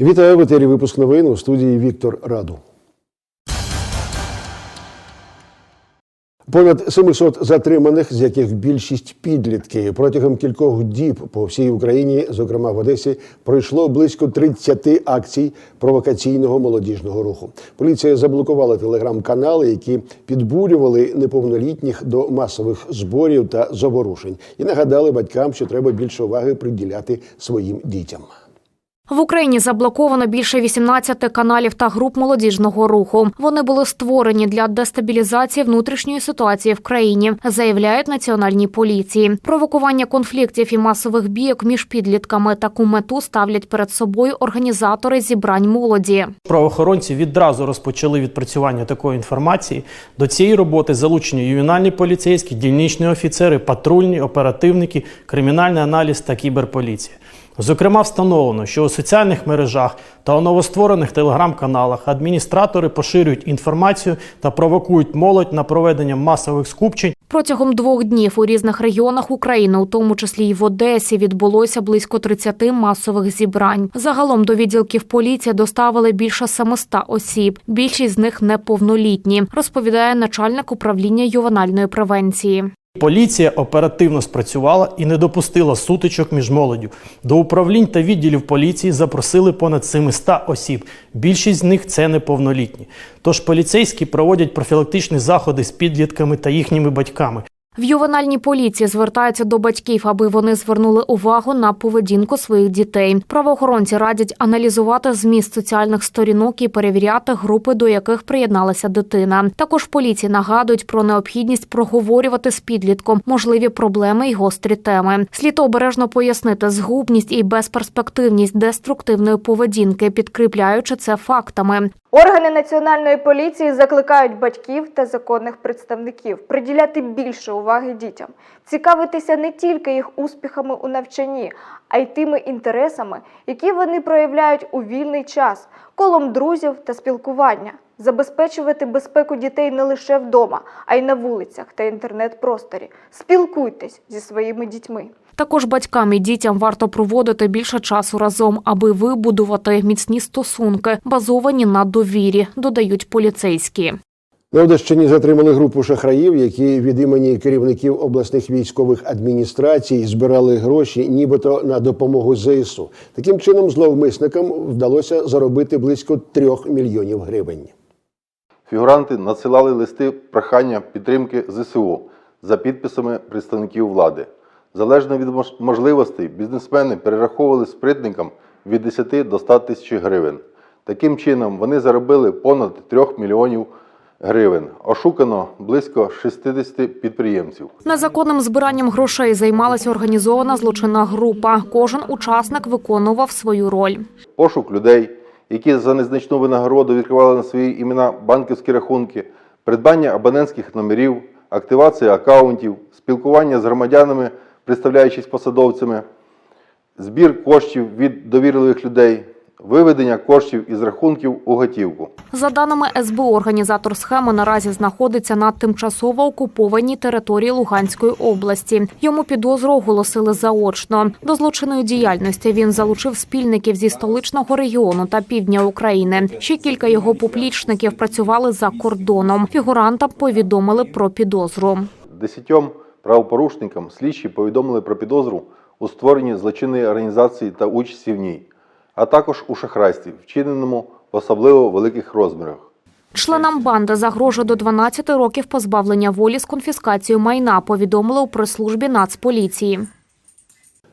Вітаю в етері випуск новин у студії Віктор Раду. Понад 700 затриманих, з яких більшість підлітки протягом кількох діб по всій Україні, зокрема в Одесі, пройшло близько 30 акцій провокаційного молодіжного руху. Поліція заблокувала телеграм-канали, які підбурювали неповнолітніх до масових зборів та заворушень, і нагадали батькам, що треба більше уваги приділяти своїм дітям. В Україні заблоковано більше 18 каналів та груп молодіжного руху. Вони були створені для дестабілізації внутрішньої ситуації в країні, заявляють національній поліції. Провокування конфліктів і масових бійок між підлітками таку мету ставлять перед собою організатори зібрань молоді. Правоохоронці відразу розпочали відпрацювання такої інформації. До цієї роботи залучені ювенальні поліцейські, дільничні офіцери, патрульні, оперативники, кримінальний аналіз та кіберполіція. Зокрема, встановлено, що у соціальних мережах та у новостворених телеграм-каналах адміністратори поширюють інформацію та провокують молодь на проведення масових скупчень Протягом двох днів у різних регіонах України, у тому числі й в Одесі, відбулося близько 30 масових зібрань. Загалом до відділків поліції доставили більше 700 осіб. Більшість з них неповнолітні, розповідає начальник управління ювенальної превенції. Поліція оперативно спрацювала і не допустила сутичок між молоддю. До управлінь та відділів поліції запросили понад 700 осіб. Більшість з них це неповнолітні. Тож поліцейські проводять профілактичні заходи з підлітками та їхніми батьками. В ювенальній поліції звертаються до батьків, аби вони звернули увагу на поведінку своїх дітей. Правоохоронці радять аналізувати зміст соціальних сторінок і перевіряти групи, до яких приєдналася дитина. Також поліції нагадують про необхідність проговорювати з підлітком можливі проблеми й гострі теми. Слід обережно пояснити згубність і безперспективність деструктивної поведінки, підкріпляючи це фактами. Органи національної поліції закликають батьків та законних представників приділяти більше уваги дітям, цікавитися не тільки їх успіхами у навчанні, а й тими інтересами, які вони проявляють у вільний час, колом друзів та спілкування, забезпечувати безпеку дітей не лише вдома, а й на вулицях та інтернет-просторі. Спілкуйтесь зі своїми дітьми. Також батькам і дітям варто проводити більше часу разом, аби вибудувати міцні стосунки, базовані на довірі, додають поліцейські. На Одещині затримали групу шахраїв, які від імені керівників обласних військових адміністрацій збирали гроші, нібито на допомогу ЗСУ. Таким чином, зловмисникам вдалося заробити близько трьох мільйонів гривень. Фігуранти надсилали листи прохання підтримки ЗСУ за підписами представників влади. Залежно від можливостей, бізнесмени перераховували спритникам від 10 до 100 тисяч гривень. Таким чином, вони заробили понад 3 мільйонів гривень. Ошукано близько 60 підприємців. Незаконним збиранням грошей займалася організована злочинна група. Кожен учасник виконував свою роль. Пошук людей, які за незначну винагороду відкривали на свої імена банківські рахунки, придбання абонентських номерів, активація акаунтів, спілкування з громадянами, представляючись посадовцями, збір коштів від довірливих людей, виведення коштів із рахунків у готівку. За даними СБУ, організатор схеми наразі знаходиться на тимчасово окупованій території Луганської області. Йому підозру оголосили заочно. До злочинної діяльності він залучив спільників зі столичного регіону та півдня України. Ще кілька його поплічників працювали за кордоном. Фігурантам повідомили про підозру. Десятьом правопорушникам слідчі повідомили про підозру у створенні злочинної організації та участі в ній, а також у шахрайстві, вчиненому в особливо великих розмірах. Членам банди загрожує до 12 років позбавлення волі з конфіскацією майна. Повідомили у прес-службі Нацполіції.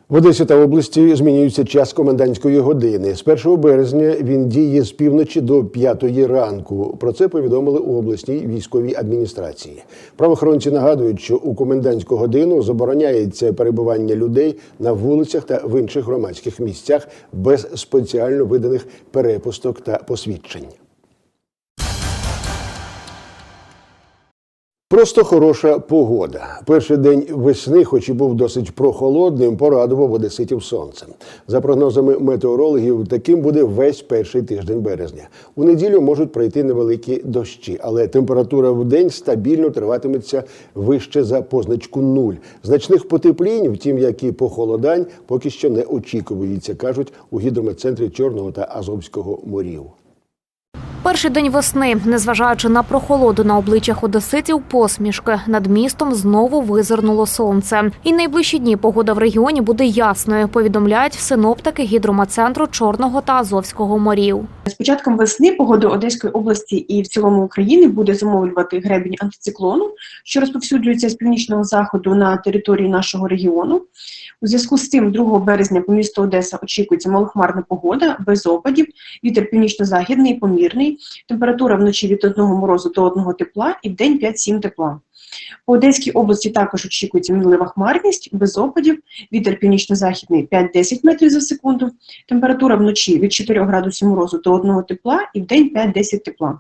В Одесі та області змінюється час комендантської години. З 1 березня він діє з півночі до 5 ранку. Про це повідомили у обласній військовій адміністрації. Правоохоронці нагадують, що у комендантську годину забороняється перебування людей на вулицях та в інших громадських місцях без спеціально виданих перепусток та посвідчень. Просто хороша погода. Перший день весни, хоч і був досить прохолодним, порадував одеситів сонцем. За прогнозами метеорологів, таким буде весь перший тиждень березня. У неділю можуть пройти невеликі дощі, але температура в день стабільно триватиметься вище за позначку нуль. Значних потеплінь, втім, як і похолодань, поки що не очікується, кажуть у гідрометцентрі Чорного та Азовського морів. Перший день весни, незважаючи на прохолоду на обличчях одеситів, посмішки над містом знову визирнуло сонце. І найближчі дні погода в регіоні буде ясною. Повідомляють синоптики гідрометцентру Чорного та Азовського морів. З початком весни погоду Одеської області і в цілому України буде зумовлювати гребінь антициклону, що розповсюджується з північного заходу на території нашого регіону. У зв'язку з цим 2 березня по місту Одеса очікується малохмарна погода, без опадів, вітер північно-західний, помірний, температура вночі від 1 морозу до 1 тепла і в день 5-7 тепла. По Одеській області також очікується мінлива хмарність, без опадів, вітер північно-західний 5-10 метрів за секунду, температура вночі від 4 градусів морозу до 1 тепла і в день 5-10 тепла.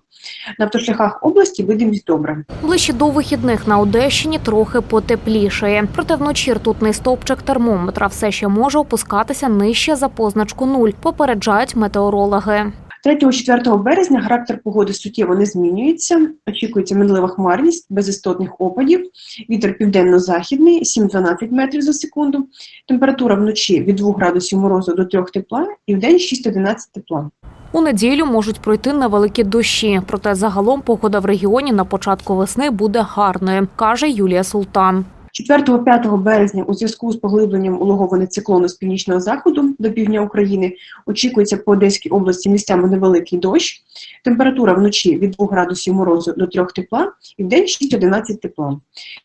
На автошляхах області видимість добра. Ближче до вихідних на Одещині трохи потеплішає. Проте вночі ртутний стовпчик термометра все ще може опускатися нижче за позначку нуль. Попереджають метеорологи. 3-4 березня характер погоди суттєво не змінюється. Очікується мінлива хмарність, без істотних опадів, вітер південно-західний 7-12 метрів за секунду, температура вночі від 2 градусів морозу до 3 тепла і в день 6-11 тепла. У неділю можуть пройти невеликі дощі. Проте загалом погода в регіоні на початку весни буде гарною, каже Юлія Султан. 4-5 березня у зв'язку з поглибленням улогового циклону з північного заходу до півдня України очікується по Одеській області місцями невеликий дощ. Температура вночі від 2 градусів морозу до 3 тепла і в день 6-11 тепла.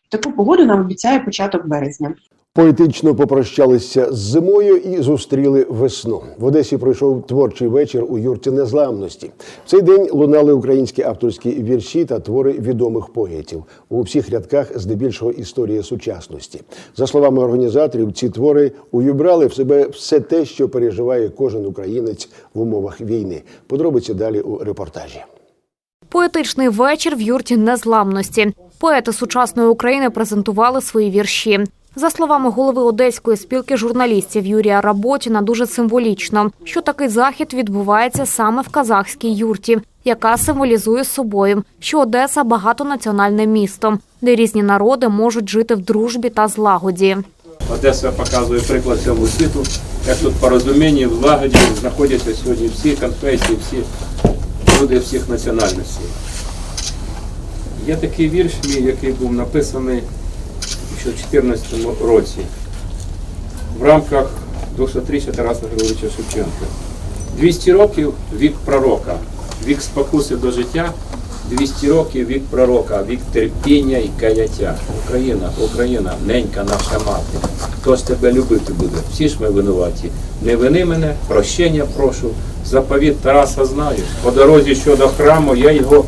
Таку погоду нам обіцяє початок березня. Поетично попрощалися з зимою і зустріли весну. В Одесі пройшов творчий вечір у юрті незламності. В цей день лунали українські авторські вірші та твори відомих поетів. У всіх рядках здебільшого історія сучасності. За словами організаторів, ці твори увібрали в себе все те, що переживає кожен українець в умовах війни. Подробиці далі у репортажі. Поетичний вечір в юрті незламності. Поети сучасної України презентували свої вірші. За словами голови одеської спілки журналістів Юрія Работіна, дуже символічно, що такий захід відбувається саме в казахській юрті, яка символізує собою, що Одеса багатонаціональне місто, де різні народи можуть жити в дружбі та злагоді. Одеса показує приклад цьому світу, як тут порозуміння, в злагоді знаходяться сьогодні всі конфесії, всі люди всіх національностей. Є такий вірш мій, який був написаний 2014 році в рамках 200-річчя Тараса Григоровича Шевченка. 200 років вік пророка, вік спокуси до життя, 200 років вік пророка, вік терпіння і каяття. Україна, Україна, ненька наша мати. Хто ж тебе любити буде? Всі ж ми винуваті. Не вини мене, прощення прошу. Заповіт Тараса знаю. По дорозі щодо храму я його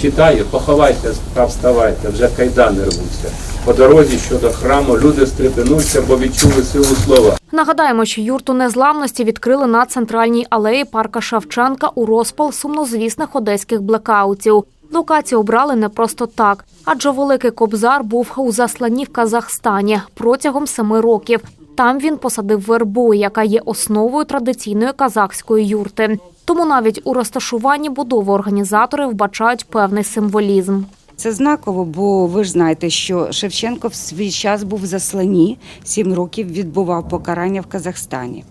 читаю. Поховайте та вставайте, вже кайдани рвуться. По дорозі щодо храму люди стрепенуться, бо відчули силу слова. Нагадаємо, що юрту незламності відкрили на центральній алеї парка Шевченка у розпал сумнозвісних одеських блекаутів. Локацію обрали не просто так, адже великий кобзар був у засланні в Казахстані протягом семи років. Там він посадив вербу, яка є основою традиційної казахської юрти. Тому навіть у розташуванні будови організатори вбачають певний символізм. Це знаково, бо ви ж знаєте, що Шевченко в свій час був в засланні, сім років відбував покарання в Казахстані.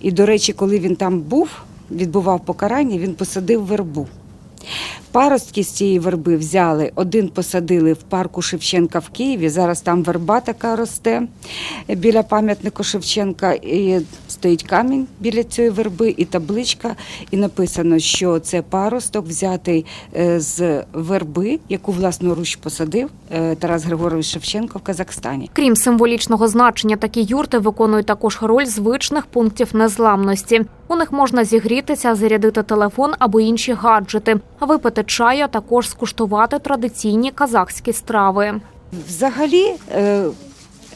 І, до речі, коли він там був, відбував покарання, він посадив вербу. Паростки з цієї верби взяли, один посадили в парку Шевченка в Києві. Зараз там верба така росте біля пам'ятника Шевченка. І стоїть камінь біля цієї верби і табличка. І написано, що це паросток взятий е, з верби, яку власноруч посадив е, Тарас Григорович Шевченко в Казахстані. Крім символічного значення, такі юрти виконують також роль звичних пунктів незламності. У них можна зігрітися, зарядити телефон або інші гаджети, випити чаю, а також скуштувати традиційні казахські страви. Взагалі, е,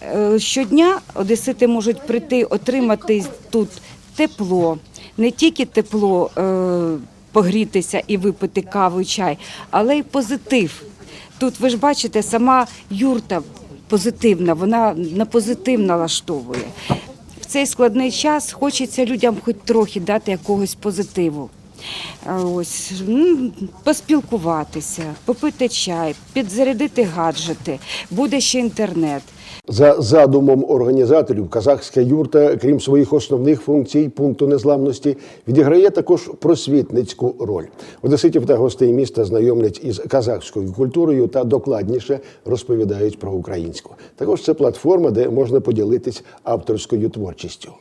е, щодня одесити можуть прийти, отримати тут тепло, не тільки тепло е, погрітися і випити каву, чай, але й позитив. Тут ви ж бачите, сама юрта позитивна, вона на позитив налаштовує. В цей складний час хочеться людям хоч трохи дати якогось позитиву. Ось м, поспілкуватися, попити чай, підзарядити гаджети. Буде ще інтернет. За задумом організаторів, казахська юрта, крім своїх основних функцій пункту незламності, відіграє також просвітницьку роль. Одеситів та гостей міста знайомлять із казахською культурою та докладніше розповідають про українську. Також це платформа, де можна поділитись авторською творчістю.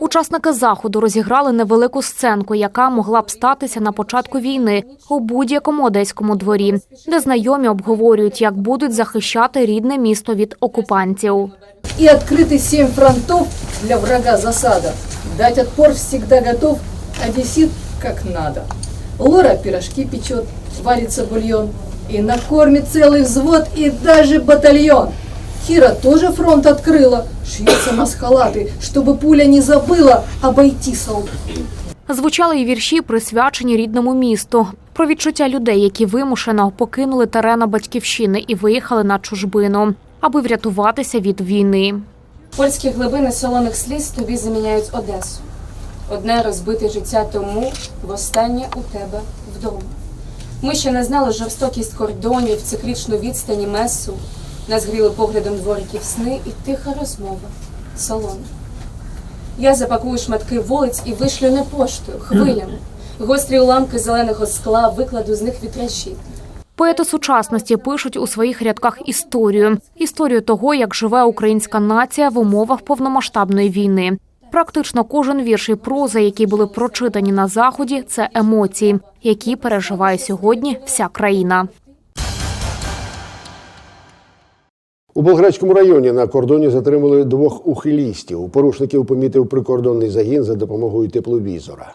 Учасники заходу розіграли невелику сценку, яка могла б статися на початку війни у будь-якому одеському дворі, де знайомі обговорюють, як будуть захищати рідне місто від окупантів. и открыты семь фронтов для врага засада. Дать отпор всегда готов, одессит как надо. Лора пирожки печет, варится бульон, и накормит целый взвод и даже батальон. Кира тоже фронт открыла, шьется маскалаты, чтобы пуля не забыла обойти солдат. Звучали і вірші, присвячені рідному місту, про відчуття людей, які вимушено покинули терена батьківщини і виїхали на чужбину, аби врятуватися від війни. Польські глибини солоних сліз тобі заміняють Одесу. Одне розбите життя тому, востаннє у тебе вдома. Ми ще не знали жорстокість кордонів, циклічну відстані месу. Нас гріли поглядом двориків сни і тиха розмова, солона. Я запакую шматки вулиць і вишлю не поштою, хвилями. Гострі уламки зеленого скла викладу з них вітражі. Поети сучасності пишуть у своїх рядках історію історію того, як живе українська нація в умовах повномасштабної війни. Практично кожен вірш і проза, які були прочитані на заході, це емоції, які переживає сьогодні вся країна. У Болградському районі на кордоні затримали двох ухилістів. Порушників помітив прикордонний загін за допомогою тепловізора.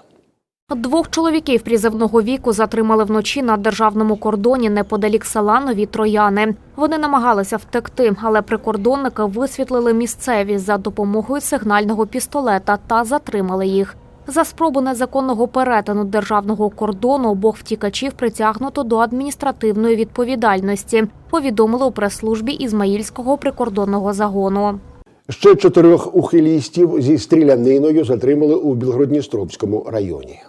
Двох чоловіків призовного віку затримали вночі на державному кордоні неподалік села Нові Трояни. Вони намагалися втекти, але прикордонники висвітлили місцевість за допомогою сигнального пістолета та затримали їх. За спробу незаконного перетину державного кордону обох втікачів притягнуто до адміністративної відповідальності. Повідомили у прес-службі Ізмаїльського прикордонного загону. Ще чотирьох ухилістів зі стріляниною затримали у Білгородністровському районі.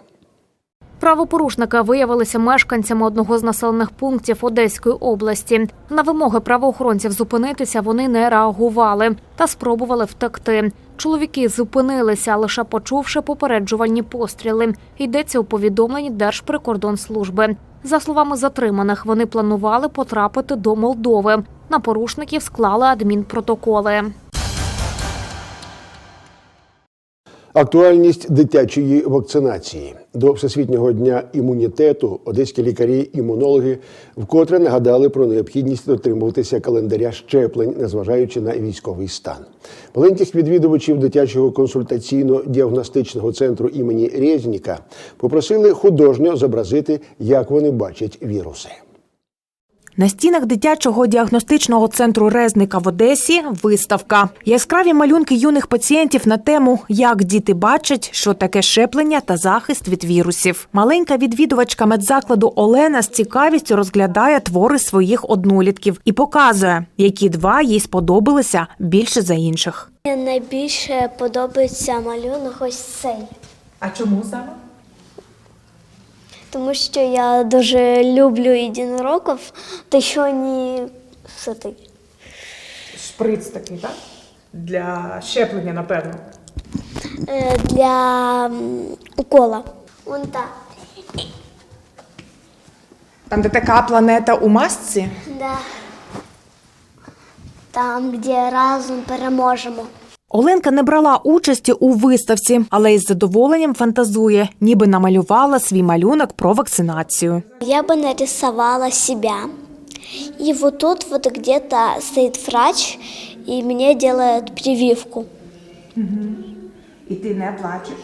Правопорушники виявилися мешканцями одного з населених пунктів Одеської області. На вимоги правоохоронців зупинитися вони не реагували та спробували втекти. Чоловіки зупинилися, лише почувши попереджувальні постріли. Йдеться у повідомленні Держприкордонслужби. За словами затриманих, вони планували потрапити до Молдови. На порушників склали адмінпротоколи. Актуальність дитячої вакцинації до всесвітнього дня імунітету одеські лікарі-імунологи вкотре нагадали про необхідність дотримуватися календаря щеплень, незважаючи на військовий стан. Маленьких відвідувачів дитячого консультаційно-діагностичного центру імені Резніка попросили художньо зобразити, як вони бачать віруси. На стінах дитячого діагностичного центру Резника в Одесі виставка. Яскраві малюнки юних пацієнтів на тему Як діти бачать, що таке щеплення та захист від вірусів. Маленька відвідувачка медзакладу Олена з цікавістю розглядає твори своїх однолітків і показує, які два їй сподобалися більше за інших. Мені найбільше подобається малюнок ось цей, А чому саме? Тому що я дуже люблю єдинорогів, та що вони все таки. Шприц такий, так? Для щеплення, напевно. Е, Для укола. Вон так. Там, де така планета у масці. Да. Там, де разом переможемо. Оленка не брала участі у виставці, але із задоволенням фантазує, ніби намалювала свій малюнок про вакцинацію. Я бы нарисовала себя. И вот тут вот где-то стоит врач, и мне делает прививку. І ти не плачеш.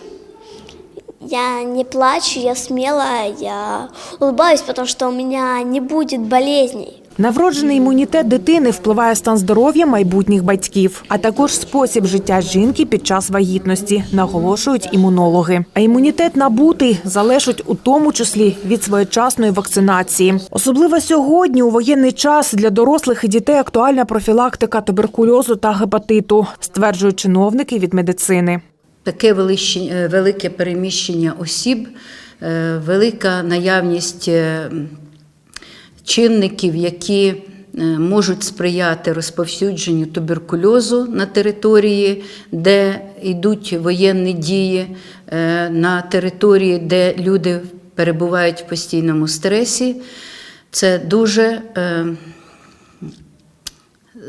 Я не плачу, я смелая, я улыбаюсь, потому что у меня не будет болезней. На вроджений імунітет дитини впливає стан здоров'я майбутніх батьків, а також спосіб життя жінки під час вагітності, наголошують імунологи. А імунітет набутий залежить у тому числі від своєчасної вакцинації. Особливо сьогодні, у воєнний час, для дорослих і дітей актуальна профілактика туберкульозу та гепатиту, стверджують чиновники від медицини. таке велике переміщення осіб, е, велика наявність е, чинників, які е, можуть сприяти розповсюдженню туберкульозу на території, де йдуть воєнні дії, е, на території, де люди перебувають в постійному стресі. Це дуже е,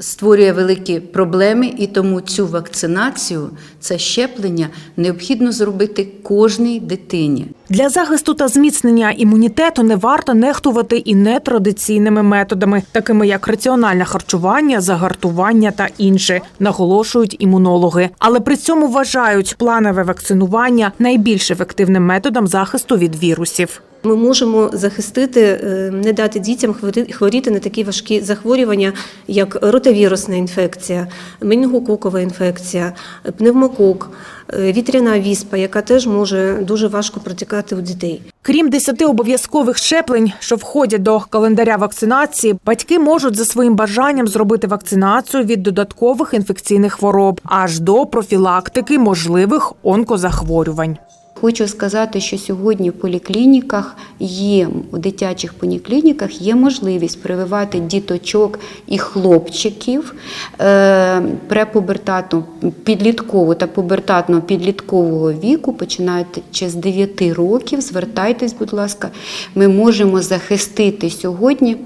створює великі проблеми, і тому цю вакцинацію, це щеплення необхідно зробити кожній дитині. Для захисту та зміцнення імунітету не варто нехтувати і нетрадиційними методами, такими як раціональне харчування, загартування та інше, наголошують імунологи. Але при цьому вважають планове вакцинування найбільш ефективним методом захисту від вірусів. Ми можемо захистити, е, не дати дітям хворіти на такі важкі захворювання, як ротавірусна інфекція, менінгококова інфекція, пневмокок, е, вітряна віспа, яка теж може дуже важко протікати у дітей. Крім 10 обов'язкових щеплень, що входять до календаря вакцинації, батьки можуть за своїм бажанням зробити вакцинацію від додаткових інфекційних хвороб аж до профілактики можливих онкозахворювань. Хочу сказати, що сьогодні в поліклініках є у дитячих поліклініках є можливість прививати діточок і хлопчиків е, препубертату підліткового та пубертатного підліткового віку, починаючи з 9 років. Звертайтесь, будь ласка, ми можемо захистити сьогодні.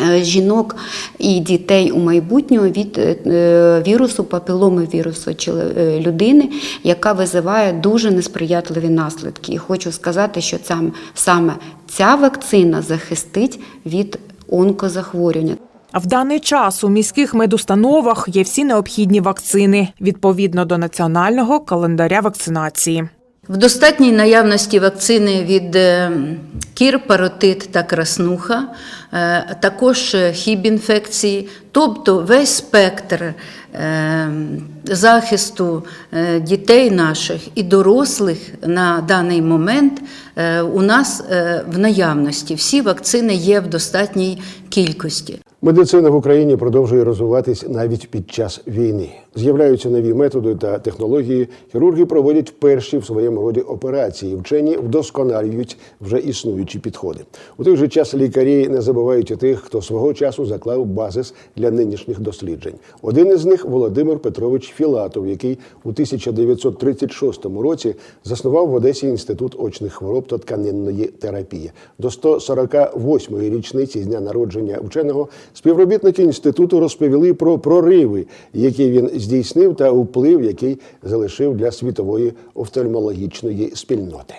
Е, Жінок і дітей у майбутнього від е, е, вірусу, папіломи вірусу людини, яка визиває дуже несприятливі наслідки. І хочу сказати, що цям- саме ця вакцина захистить від онкозахворювання. В даний час у міських медустановах є всі необхідні вакцини відповідно до національного календаря вакцинації. В достатній наявності вакцини від е, кір, паротит та краснуха, е, також е, хіб-інфекції, тобто весь спектр захисту дітей наших і дорослих на даний момент у нас в наявності. Всі вакцини є в достатній кількості. Медицина в Україні продовжує розвиватись навіть під час війни. З'являються нові методи та технології. Хірурги проводять перші в своєму роді операції. Вчені вдосконалюють вже існуючі підходи. У той же час лікарі не забувають і тих, хто свого часу заклав базис для нинішніх досліджень. Один із них Володимир Петрович Філатов, який у 1936 році заснував в Одесі інститут очних хвороб та тканинної терапії. До 148-ї річниці з дня народження вченого співробітники інституту розповіли про прориви, які він здійснив, та вплив, який залишив для світової офтальмологічної спільноти.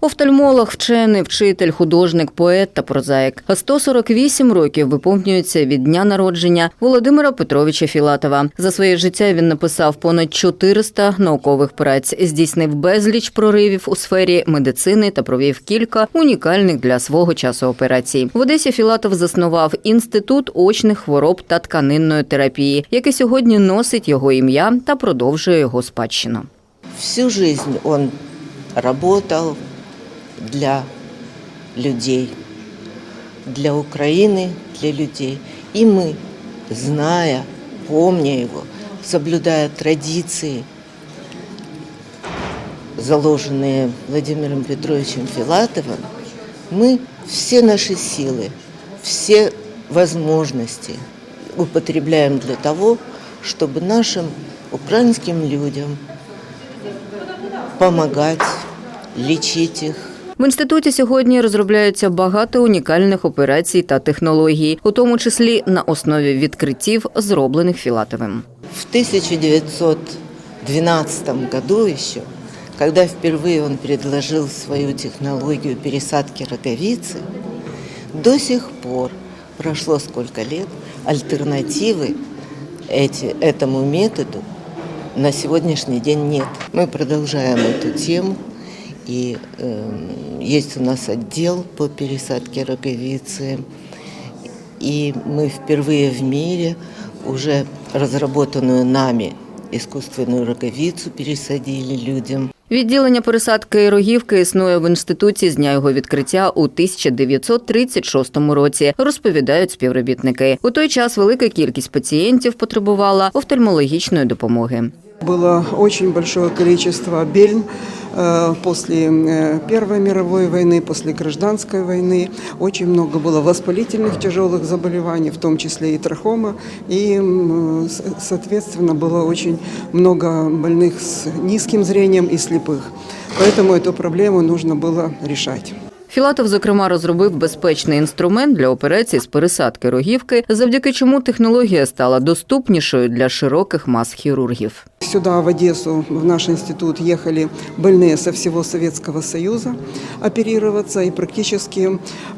Офтальмолог, вчений, вчитель, художник, поет та прозаїк. 148 років виповнюється від дня народження Володимира Петровича Філатова. За своє життя він написав понад 400 наукових праць, здійснив безліч проривів у сфері медицини та провів кілька унікальних для свого часу операцій. В Одесі Філатов заснував інститут очних хвороб та тканинної терапії, який сьогодні носить його ім'я та продовжує його спадщину. Всю жизнь он работал для людей, для Украины, для людей. И мы, зная, помня его, соблюдая традиции, заложенные Владимиром Петровичем Филатовым, мы все наши силы, все возможности употребляем для того, чтобы нашим украинским людям помогать, лечить их, В інституті сьогодні розробляються багато унікальних операцій та технологій, у тому числі на основі відкриттів, зроблених Філатовим. В 1912 году еще, когда впервые он предложил свою технологию пересадки роговицы, до сих пор, прошло сколько лет, альтернативы эти, этому методу на сегодняшний день нет. Мы продолжаем эту тему, и э, есть у нас отдел по пересадке роговицы. И мы впервые в мире уже разработанную нами искусственную роговицу пересадили людям. Відділення пересадки рогівки існує в інституті з дня його відкриття у 1936 році, розповідають співробітники. У той час велика кількість пацієнтів потребувала офтальмологічної допомоги. Было очень большое количество бельм э, после э, Первой мировой войны, после гражданской войны. Очень много было воспалительных тяжелых заболеваний, в том числе и трахома. И, м, с- соответственно, было очень много больных с низким зрением и слепых. Поэтому эту проблему нужно было решать. Філатов, зокрема, розробив безпечний інструмент для операцій з пересадки рогівки, завдяки чому технологія стала доступнішою для широких мас хірургів. Сюда, в Одессу, в наш институт ехали больные со всего Советского Союза оперироваться, и практически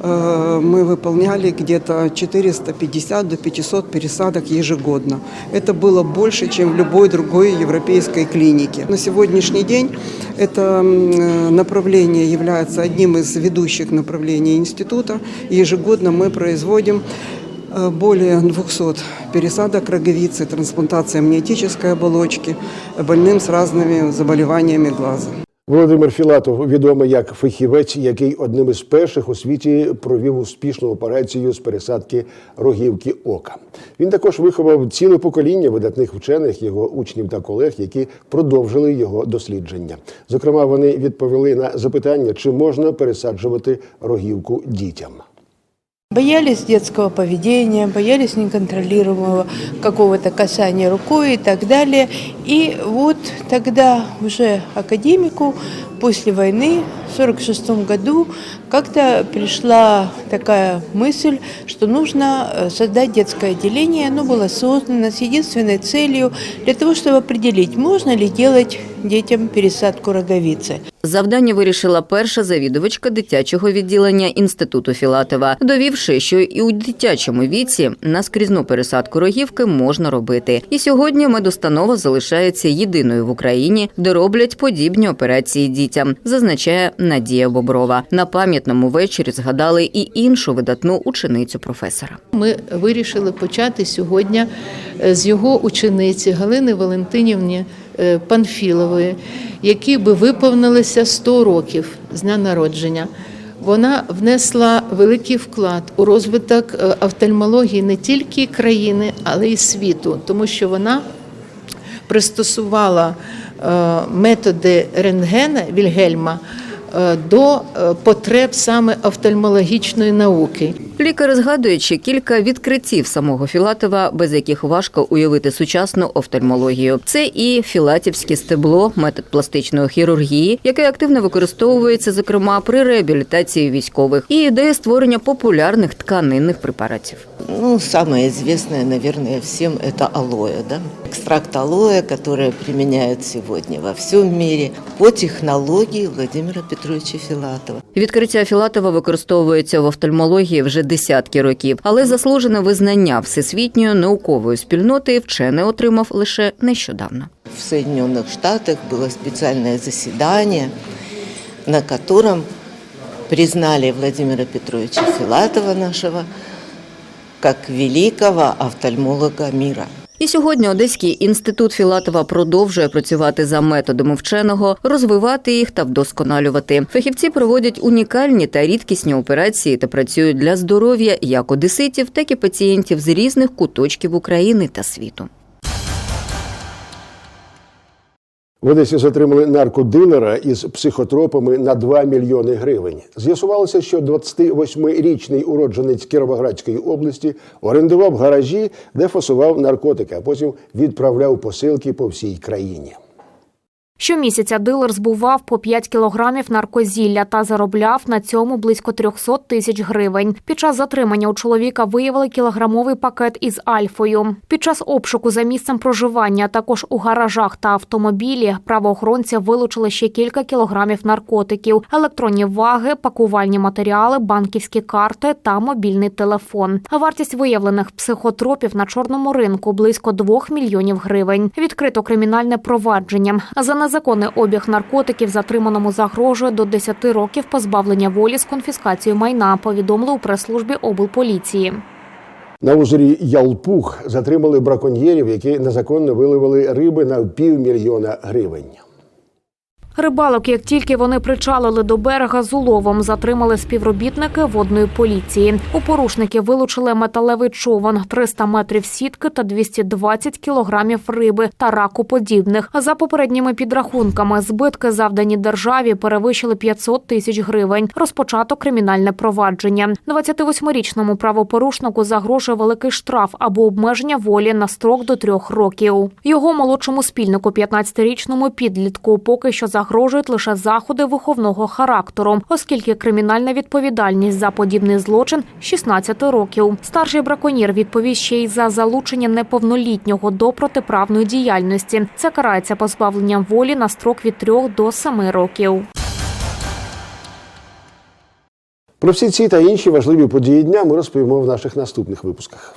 э, мы выполняли где-то 450 до 500 пересадок ежегодно. Это было больше, чем в любой другой европейской клинике. На сегодняшний день это м, э, направление является одним из ведущих направлений института. И ежегодно мы производим Э, более 200 пересадок роговицы, трансплантация амниотической оболочки больным с разными заболеваниями глаза. Володимир Філатов відомий як фахівець, який одним із перших у світі провів успішну операцію з пересадки рогівки ока. Він також виховав ціле покоління видатних вчених, його учнів та колег, які продовжили його дослідження. Зокрема, вони відповіли на запитання, чи можна пересаджувати рогівку дітям. Боялись детского поведения, боялись неконтролируемого какого-то касания рукой и так далее. И вот тогда уже академику после войны в 1946 году как-то пришла такая мысль, что нужно э, создать детское отделение. Оно было создано с единственной целью для того, чтобы определить, можно ли делать детям пересадку роговицы. Завдання вирішила перша завідувачка дитячого відділення інституту Філатова, довівши, що і у дитячому віці наскрізну пересадку рогівки можна робити. І сьогодні медустанова залишається єдиною в Україні, де роблять подібні операції дітям, зазначає Надія Боброва. На пам'ятному вечорі згадали і іншу видатну ученицю професора. Ми вирішили почати сьогодні е, з його учениці Галини Валентинівни е, Панфілової, якій би виповнилося 100 років з дня народження. Вона внесла великий вклад у розвиток е, офтальмології не тільки країни, але й світу, тому що вона пристосувала методи рентгена Вільгельма до е, потреб саме офтальмологічної науки. Лікар згадуючи кілька відкриттів самого Філатова, без яких важко уявити сучасну офтальмологію. Це і філатівське стебло, метод пластичної хірургії, який активно використовується, зокрема при реабілітації військових, і ідея створення популярних тканинних препаратів. Ну, самое известное, наверное, всем это алоэ, да? Экстракт алоэ, который применяют сегодня во всем мире по технологии Владимира Петровича Филатова. Відкриття Філатова використовується в офтальмології вже десятки років, але заслужене визнання всесвітньої наукової спільноти вчений отримав лише нещодавно. В Соединенных Штатах было специальное заседание, на котором признали Владимира Петровича Филатова нашего как великого офтальмолога мира. І сьогодні Одеський інститут Філатова продовжує працювати за методами вченого, розвивати їх та вдосконалювати. Фахівці проводять унікальні та рідкісні операції та працюють для здоров'я як одеситів, так і пацієнтів з різних куточків України та світу. В Одесі затримали наркодилера із психотропами на 2 мільйони гривень. З'ясувалося, що 28-річний уродженець Кіровоградської області орендував гаражі, де фасував наркотики, а потім відправляв посилки по всій країні. Щомісяця дилер збував по 5 кілограмів наркозілля та заробляв на цьому близько 300 тисяч гривень. Під час затримання у чоловіка виявили кілограмовий пакет із альфою. Під час обшуку за місцем проживання, також у гаражах та автомобілі, правоохоронці вилучили ще кілька кілограмів наркотиків, електронні ваги, пакувальні матеріали, банківські карти та мобільний телефон. Вартість виявлених психотропів на чорному ринку близько 2 мільйонів гривень. Відкрито кримінальне провадження за незаконний обіг наркотиків затриманому загрожує до 10 років позбавлення волі з конфіскацією майна. Повідомили у прес-службі облполіції. На озері Ялпух затримали браконьєрів, які незаконно виловили риби на півмільйона гривень. Рибалок, як тільки вони причалили до берега з уловом, затримали співробітники водної поліції. У порушників вилучили металевий човен, 300 метрів сітки та 220 кілограмів риби та ракоподібних. За попередніми підрахунками, збитки завдані державі перевищили 500 тисяч гривень. Розпочато кримінальне провадження. 28-річному правопорушнику загрожує великий штраф або обмеження волі на строк до трьох років. Його молодшому спільнику, 15-річному підлітку, поки що загрожують лише заходи виховного характеру, оскільки кримінальна відповідальність за подібний злочин 16 років. Старший браконьєр відповість ще й за залучення неповнолітнього до протиправної діяльності. Це карається позбавленням волі на строк від 3 до 7 років. Про всі ці та інші важливі події дня ми розповімо в наших наступних випусках.